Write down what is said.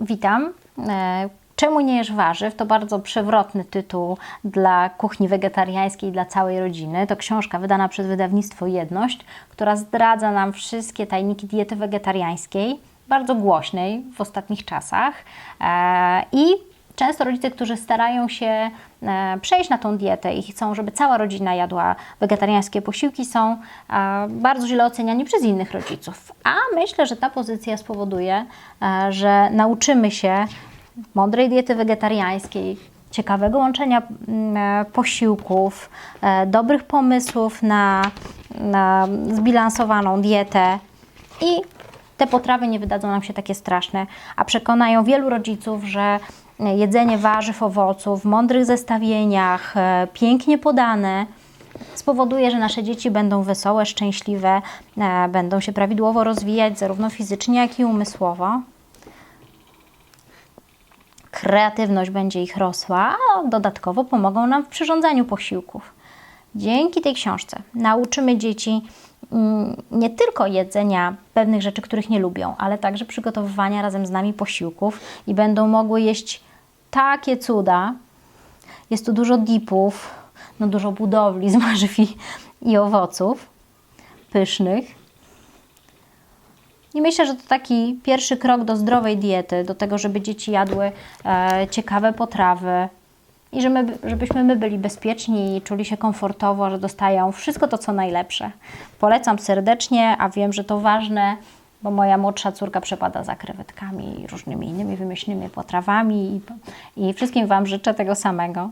Witam. E, Czemu nie jesz warzyw? To bardzo przewrotny tytuł dla kuchni wegetariańskiej dla całej rodziny. To książka wydana przez wydawnictwo Jedność, która zdradza nam wszystkie tajniki diety wegetariańskiej, bardzo głośnej w ostatnich czasach. E, I często rodzice, którzy starają się e, przejść na tą dietę i chcą, żeby cała rodzina jadła wegetariańskie posiłki, są e, bardzo źle oceniani przez innych rodziców. A myślę, że ta pozycja spowoduje, e, że nauczymy się mądrej diety wegetariańskiej, ciekawego łączenia mm, posiłków, dobrych pomysłów na, na zbilansowaną dietę i te potrawy nie wydadzą nam się takie straszne, a przekonają wielu rodziców, że jedzenie warzyw, owoców w mądrych zestawieniach, e, pięknie podane, spowoduje, że nasze dzieci będą wesołe, szczęśliwe, e, będą się prawidłowo rozwijać zarówno fizycznie, jak i umysłowo kreatywność będzie ich rosła, a dodatkowo pomogą nam w przyrządzaniu posiłków. Dzięki tej książce nauczymy dzieci mm, nie tylko jedzenia pewnych rzeczy, których nie lubią, ale także przygotowywania razem z nami posiłków i będą mogły jeść takie cuda. Jest tu dużo dipów, no dużo budowli z warzyw i, i owoców pysznych. I myślę, że to taki pierwszy krok do zdrowej diety, do tego, żeby dzieci jadły e, ciekawe potrawy i że my, żebyśmy my byli bezpieczni i czuli się komfortowo, że dostają wszystko to, co najlepsze. Polecam serdecznie, a wiem, że to ważne, bo moja młodsza córka przepada za krewetkami i różnymi innymi wymyślnymi potrawami i, i wszystkim Wam życzę tego samego.